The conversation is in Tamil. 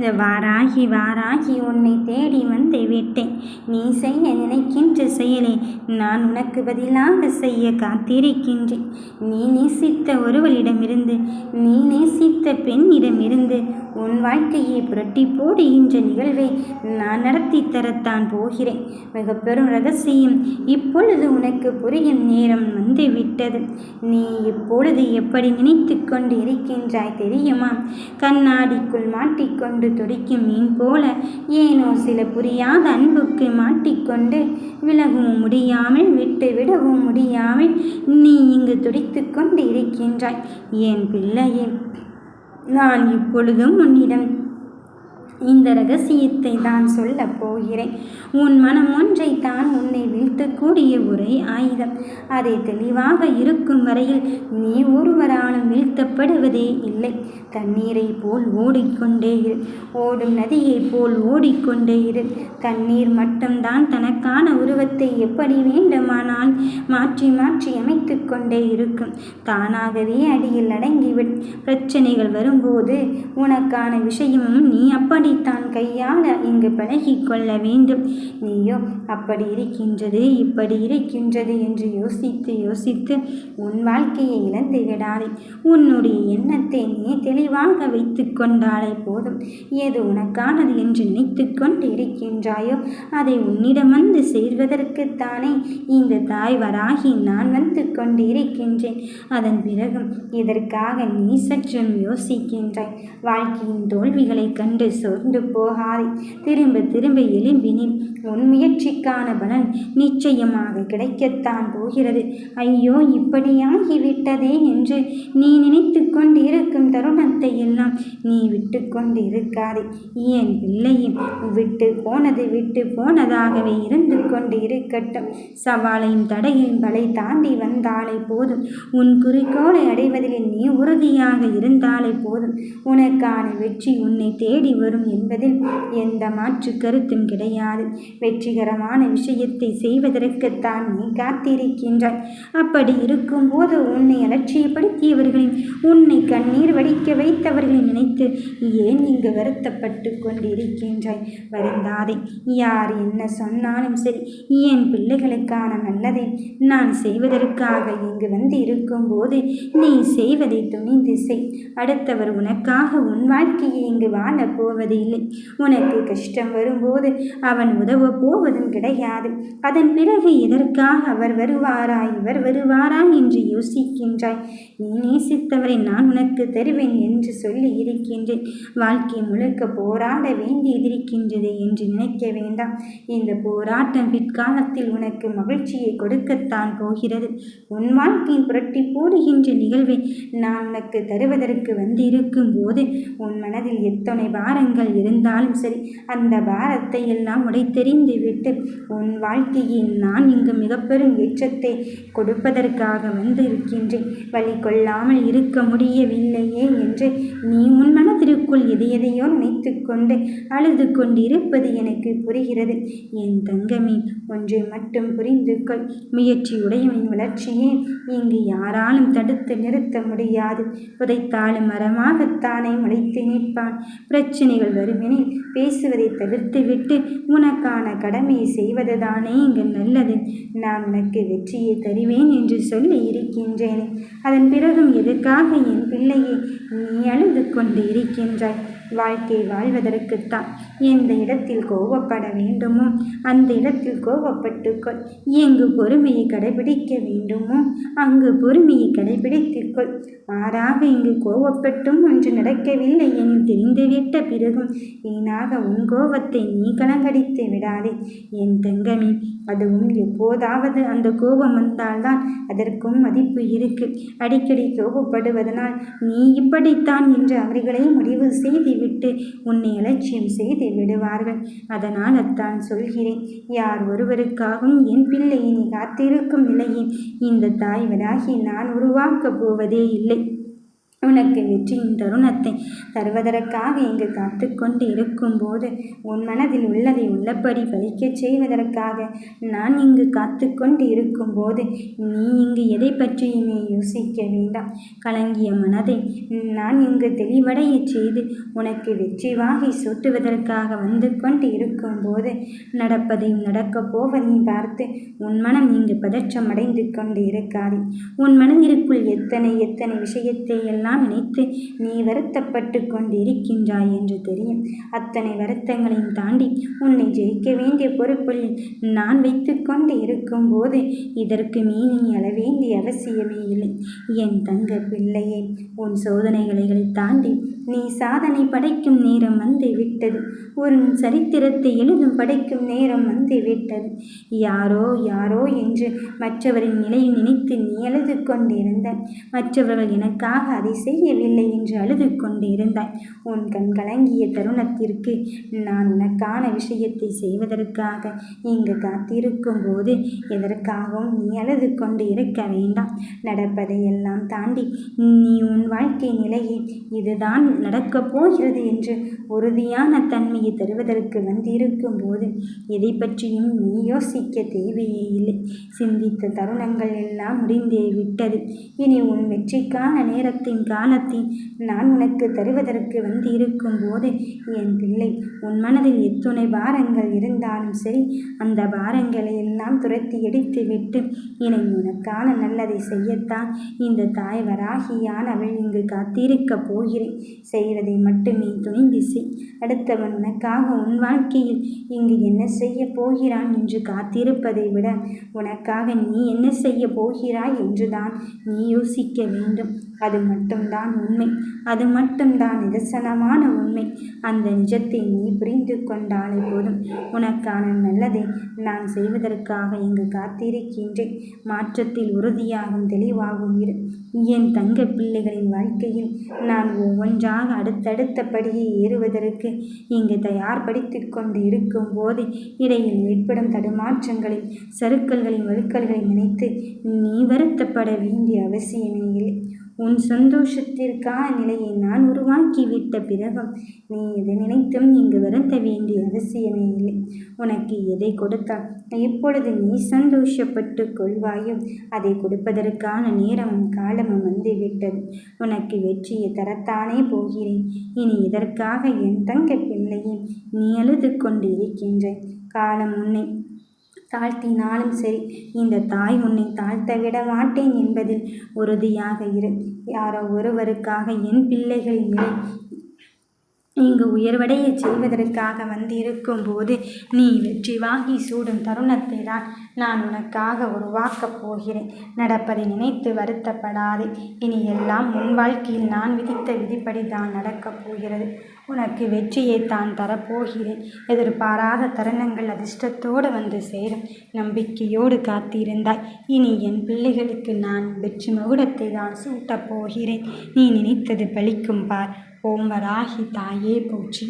வாராகி வாராகி உன்னை தேடி வந்து விட்டேன். நீ செய்ய நினைக்கின்ற செயலை நான் உனக்கு பதிலாக செய்ய காத்திருக்கின்றேன். நீ நேசித்த ஒருவரிடமிருந்து நீ நேசித்த பெண்ணிடமிருந்து உன் வாழ்க்கையை புரட்டி போடுகின்ற நிகழ்வை நான் நடத்தி தரத்தான் போகிறேன். மிக பெரும் ரகசியம் இப்பொழுது உனக்கு புரியும் நேரம் வந்துவிட்டது. நீ இப்பொழுது எப்படி நினைத்து கொண்டு இருக்கின்றாய் தெரியுமா? கண்ணாடிக்குள் மாட்டிக்கொண்டு துடிக்கும் மீன் போல ஏனோ சில புரியாத அன்புக்கு மாட்டிக்கொண்டு விலகவும் முடியாமல் விட்டு விடவும் முடியாமல் நீ இங்கு துடித்து கொண்டு இருக்கின்றாய். என் பிள்ளையே நான் இப்பொழுதும் உன்னிடம் இந்த ரகசியத்தை தான் சொல்லப் போகிறேன். உன் மனம் ஒன்றை தான் உன்னை வீழ்த்தக்கூடிய ஒரே ஆயுதம். அதை தெளிவாக இருக்கும் வரையில் நீ ஒருவராலும் வீழ்த்தப்படுவதே இல்லை. தண்ணீரை போல் ஓடிக்கொண்டே இரு. ஓடும் நதியை போல் ஓடிக்கொண்டே இரு. தண்ணீர் மட்டும்தான் தனக்கான உருவத்தை எப்படி வேண்டுமானால் மாற்றி மாற்றி அமைத்து கொண்டே இருக்கும். தானாகவே அடியில் அடங்கிவிடும். பிரச்சனைகள் வரும்போது உனக்கான விஷயமும் நீ அப்படி தான் கையாள இங்கு பழகி கொள்ள வேண்டும். நீயோ அப்படி இருக்கின்றது இப்படி இருக்கின்றது என்று யோசித்து யோசித்து உன் வாழ்க்கையை இழந்து விடாதே. உன்னுடைய எண்ணத்தை நீ தெளிவாக வைத்து கொண்டாலே போதும். ஏது உனக்கானது என்று நினைத்து கொண்டு இருக்கின்றாயோ அதை உன்னிடம் வந்து சேர்வதற்குத்தானே இந்த தாய் வராகி நான் வந்து கொண்டு இருக்கின்றேன். அதன் பிறகும் இதற்காக நீ சற்றும் யோசிக்கின்றாய். வாழ்க்கையின் தோல்விகளை கண்டு சொல் கொண்டு போகாதே. திரும்ப திரும்ப எலும்பினி உன் முயற்சிக்கான பலன் நிச்சயமாக கிடைக்கத்தான் போகிறது. ஐயோ இப்படியாகிவிட்டதே என்று நீ நினைத்து கொண்டிருக்கும் தருணத்தை எல்லாம் நீ விட்டு கொண்டு இருக்காதே என் பிள்ளையும் விட்டு போனது விட்டு போனதாகவே இருந்து கொண்டு இருக்கட்டும் சவாலையும் தடையும் பலை தாண்டி வந்தாலே போதும். உன் குறிக்கோளை அடைவதில் நீ உறுதியாக இருந்தாலே போதும். உனக்கான வெற்றி உன்னை தேடி வரும் என்பதில் எந்த மாற்று கருத்தும் கிடையாது. வெற்றிகரமான விஷயத்தை செய்வதற்குத்தான் நீ காத்திருக்கின்றாய். அப்படி இருக்கும்போது உன்னை அலட்சியப்படுத்தியவர்களின் உன்னை கண்ணீர் வடிக்க வைத்தவர்களை நினைத்து ஏன் இங்கு வருத்தப்பட்டு கொண்டிருக்கின்றாய்? வருந்தாதே யார் என்ன சொன்னாலும் சரி என் பிள்ளைகளுக்கான நல்லதை நான் செய்வதற்காக இங்கு வந்து இருக்கும்போது நீ செய்வதை துணிந்து செய். அடுத்தவர் உனக்காக உன் வாழ்க்கையை இங்கு வாழப் போவதில்லை. உனக்கு கஷ்டம் வரும்போது அவன் உதவு போவதும் கிடையாது. அதன் பிறகு எதற்காக அவர் வருவாரா? இவர் வருவாரா என்று யோசிக்கின்றாய். நீ நேசித்தவரை நான் உனக்கு தருவேன் என்று சொல்லி இருக்கின்றேன் வாழ்க்கை முழுக்க போராட வேண்டியதிருக்கின்றது என்று நினைக்க வேண்டாம். இந்த போராட்டம் பிற்காலத்தில் உனக்கு மகிழ்ச்சியை கொடுக்கத்தான் போகிறது. உன் வாழ்க்கையின் புரட்டி போடுகின்ற நிகழ்வை நான் உனக்கு தருவதற்கு வந்திருக்கும் போது உன் மனதில் எத்தனை பாரங்கள் இருந்தாலும் சரி அந்த பாரத்தை எல்லாம் உடைத்தெறி விட்டு உன் வாழ்க்கையில் நான் இங்கு மிக பெரும் ஏற்றத்தை கொடுப்பதற்காக வந்து இருக்கின்றேன் வழி கொள்ளாமல் இருக்க முடியவில்லையே என்று நீ உன் மனதிற்குள் எதை எதையோ நினைத்து கொண்டு அழுது கொண்டிருப்பது எனக்கு புரிகிறது. என் தங்கமே ஒன்றை மட்டும் புரிந்து கொள். முயற்சியுடையவன் வளர்ச்சியே இங்கு யாராலும் தடுத்து நிறுத்த முடியாது. புதைத்தாலும் மரமாகத்தானே முளைத்து நிற்பான். பிரச்சனைகள் வருமெனில் பேசுவதை தவிர்த்துவிட்டு உனக்கான கடமையை செய்வதுதானே இங்கு நல்லது. நான் உனக்கு வெற்றியை தருவேன் என்று சொல்லி இருக்கின்றேனே அதன் பிறகும் எதுக்காக என் பிள்ளையை நீ அழுது கொண்டு இருக்கின்றாய் வாழ்க்கை வாழ்வதற்குத்தான் எந்த இடத்தில் கோபப்பட வேண்டுமோ? அந்த இடத்தில் கோபப்பட்டுக்கொள் எங்கு பொறுமையை கடைபிடிக்க வேண்டுமோ? அங்கு பொறுமையை கடைபிடித்துக்கொள். மாறாக இங்கு கோபப்பட்டும் ஒன்று நடக்கவில்லை எனில் தெரிந்துவிட்ட பிறகும் வீணாக உன் கோபத்தை நீ கலங்கடித்து விடாதே. என் தங்கமே அதுவும் எப்போதாவது அந்த கோபம் வந்தால்தான் அதற்கும் மதிப்பு இருக்கு. அடிக்கடி கோபப்படுவதனால் நீ இப்படித்தான் என்று அவர்களை முடிவு செய்துவிட்டு உன்னை அலட்சியம் செய்து விடுவார்கள். அதனால் அத்தான் சொல்கிறேன். யார் ஒருவருக்காகவும் என் பிள்ளையை நீ காத்திருக்கும் நிலையை இந்த தாய் வராகி நான் உருவாக்கப் போவதே இல்லை. உனக்கு வெற்றியின் தருணத்தை தருவதற்காக இங்கு காத்து கொண்டு இருக்கும்போது உன் மனதில் உள்ளதை உள்ளபடி பலிக்கச் செய்வதற்காக நான் இங்கு காத்து கொண்டு இருக்கும்போது நீ இங்கு எதை பற்றியுமே யோசிக்க வேண்டாம். கலங்கிய மனதை நான் இங்கு தெளிவடைய செய்து உனக்கு வெற்றி வாகை சூட்டுவதற்காக வந்து கொண்டு இருக்கும்போது நடப்பதையும் நடக்கப் போவதையும் பார்த்து உன் மனம் இங்கு பதற்றம் அடைந்து கொண்டு இருக்காது. உன் மனதிற்குள் எத்தனை எத்தனை விஷயத்தை எல்லாம் எல்லாம் நினைத்து நீ வருத்தப்பட்டு கொண்டிருக்கின்றாய் என்று தெரியும். அத்தனை வருத்தங்களையும் தாண்டி உன்னை ஜெயிக்க வேண்டிய பொறுப்பில் நான் வைத்து கொண்டு இருக்கும்போது இதற்கு மீறி நீ அள வேண்டிய அவசியமே இல்லை. என் தங்க பிள்ளையே உன் சோதனைகளை தாண்டி நீ சாதனை படைக்கும் நேரம் வந்து விட்டது. ஒரு சரித்திரத்தை எழுதும் படைக்கும் நேரம் வந்து விட்டது. யாரோ யாரோ என்று மற்றவரின் நிலையை நினைத்து நீ எழுது கொண்டிருந்த மற்றவர்கள் எனக்காக அதை செய்யவில்லை என்று அழுது கொண்டிருந்தாய் உன் கண் கலங்கிய தருணத்திற்கு நான் உனக்கான விஷயத்தை செய்வதற்காக இங்கு காத்திருக்கும் போது எதற்காகவும் நீ அழுது கொண்டு இருக்க வேண்டாம். நடப்பதையெல்லாம் தாண்டி நீ உன் வாழ்க்கை நிலையை இதுதான் நடக்கப் போகிறது என்று உறுதியான தன்மையை தருவதற்கு வந்திருக்கும் போது எதை பற்றியும் நீ யோசிக்க தேவையே இல்லை. சிந்தித்த தருணங்கள் எல்லாம் முடிந்தே விட்டது. இனி உன் வெற்றிக்கான நேரத்தின் தானத்தை நான் உனக்கு தருவதற்கு வந்திருக்கும் போது என் பிள்ளை உன் மனதில் எத்துணை பாரங்கள் இருந்தாலும் சரி அந்த பாரங்களை எல்லாம் துரத்தி எடுத்து விட்டு இனி உனக்கான நல்லதை செய்யத்தான் இந்த தாய் வராகியான் அவள் இங்கு காத்திருக்கப் போகிறேன். செய்வதை மட்டுமே துணிந்து செய். அடுத்தவன் உனக்காக உன் வாழ்க்கையில் இங்கு என்ன செய்ய போகிறான் என்று காத்திருப்பதை விட உனக்காக நீ என்ன செய்ய போகிறாய் என்றுதான் நீ யோசிக்க வேண்டும். அது மட்டும்தான் உண்மை. அது மட்டும்தான் நிதர்சனமான உண்மை. அந்த நிஜத்தை நீ புரிந்து கொண்டாலே போதும். உனக்கான நல்லதை நான் செய்வதற்காக இங்கு காத்திருக்கின்றேன். மாற்றத்தில் உறுதியாகும் தெளிவாகும் இரு. என் தங்க பிள்ளைகளின் வாழ்க்கையில் நான் ஒவ்வொன்றாக அடுத்தடுத்தபடியே ஏறுவதற்கு இங்கு தயார்படுத்தி கொண்டு இருக்கும் போது இடையில் ஏற்படும் தடுமாற்றங்களில் சறுக்கல்களின் வழுக்கல்களை நினைத்து நீ வருத்தப்பட வேண்டிய அவசியமே இல்லை. உன் சந்தோஷத்திற்கான நிலையை நான் உருவாக்கிவிட்ட பிறகும் நீ எதை நினைத்தும் இங்கு வருந்த வேண்டிய அவசியமே இல்லை. உனக்கு எதை கொடுத்தால் எப்பொழுது நீ சந்தோஷப்பட்டு கொள்வாயோ அதை கொடுப்பதற்கான நேரமும் காலமும் வந்துவிட்டது. உனக்கு வெற்றியை தரத்தானே போகிறேன். இனி இதற்காக என் தங்க பிள்ளையை நீ அழுது கொண்டு இருக்கின்ற காலம் உன்னை தாழ்த்தினாலும் சரி இந்த தாய் உன்னை தாழ்த்த விட மாட்டேன் என்பதில் உறுதியாக இரு. யாரோ ஒருவருக்காக என் பிள்ளைகள் நிலை இங்கு உயர்வடைய செய்வதற்காக வந்திருக்கும் போது நீ வெற்றி வாங்கி சூடும் தருணத்தை தான் நான் உனக்காக உருவாக்கப் போகிறேன். நடப்பதை நினைத்து வருத்தப்படாதே. இனி எல்லாம் உன் வாழ்க்கையில் நான் விதித்த விதிப்படி தான் நடக்கப் போகிறது. உனக்கு வெற்றியை தான் தரப்போகிறேன். எதிர்பாராத தருணங்கள் அதிர்ஷ்டத்தோடு வந்து சேரும். நம்பிக்கையோடு காத்திருந்தாய். இனி என் பிள்ளைகளுக்கு நான் வெற்றி மகுடத்தை தான் சூட்டப் போகிறேன். நீ நினைத்தது பலிக்கும் பார். ஓம் வராகி தாயே போற்றி